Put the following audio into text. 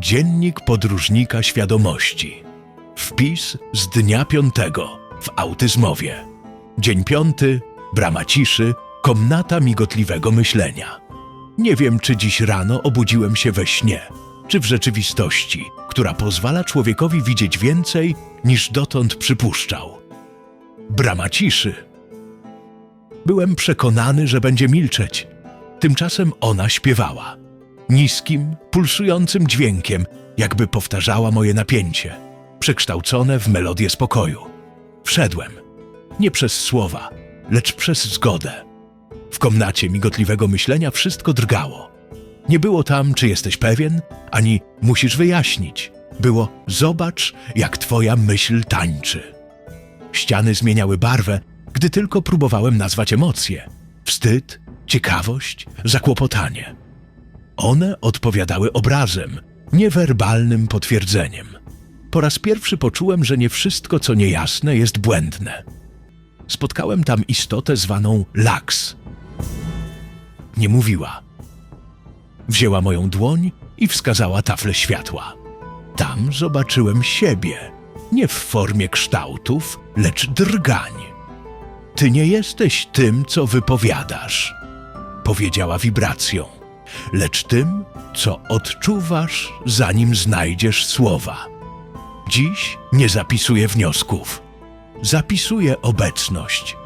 Dziennik podróżnika świadomości. Wpis z dnia piątego w autyzmowie. Dzień piąty, brama ciszy, komnata migotliwego myślenia. Nie wiem, czy dziś rano obudziłem się we śnie, czy w rzeczywistości, która pozwala człowiekowi widzieć więcej niż dotąd przypuszczał. Brama ciszy. Byłem przekonany, że będzie milczeć. Tymczasem ona śpiewała. Niskim, pulsującym dźwiękiem, jakby powtarzała moje napięcie, przekształcone w melodię spokoju. Wszedłem. Nie przez słowa, lecz przez zgodę. W komnacie migotliwego myślenia wszystko drgało. Nie było tam, czy jesteś pewien, ani musisz wyjaśnić. Było zobacz, jak twoja myśl tańczy. Ściany zmieniały barwę, gdy tylko próbowałem nazwać emocje: wstyd, ciekawość, zakłopotanie. One odpowiadały obrazem, niewerbalnym potwierdzeniem. Po raz pierwszy poczułem, że nie wszystko, co niejasne, jest błędne. Spotkałem tam istotę zwaną Laks. Nie mówiła. Wzięła moją dłoń i wskazała taflę światła. Tam zobaczyłem siebie, nie w formie kształtów, lecz drgań. Ty nie jesteś tym, co wypowiadasz, powiedziała wibracją, lecz tym, co odczuwasz, zanim znajdziesz słowa. Dziś nie zapisuję wniosków. Zapisuję obecność.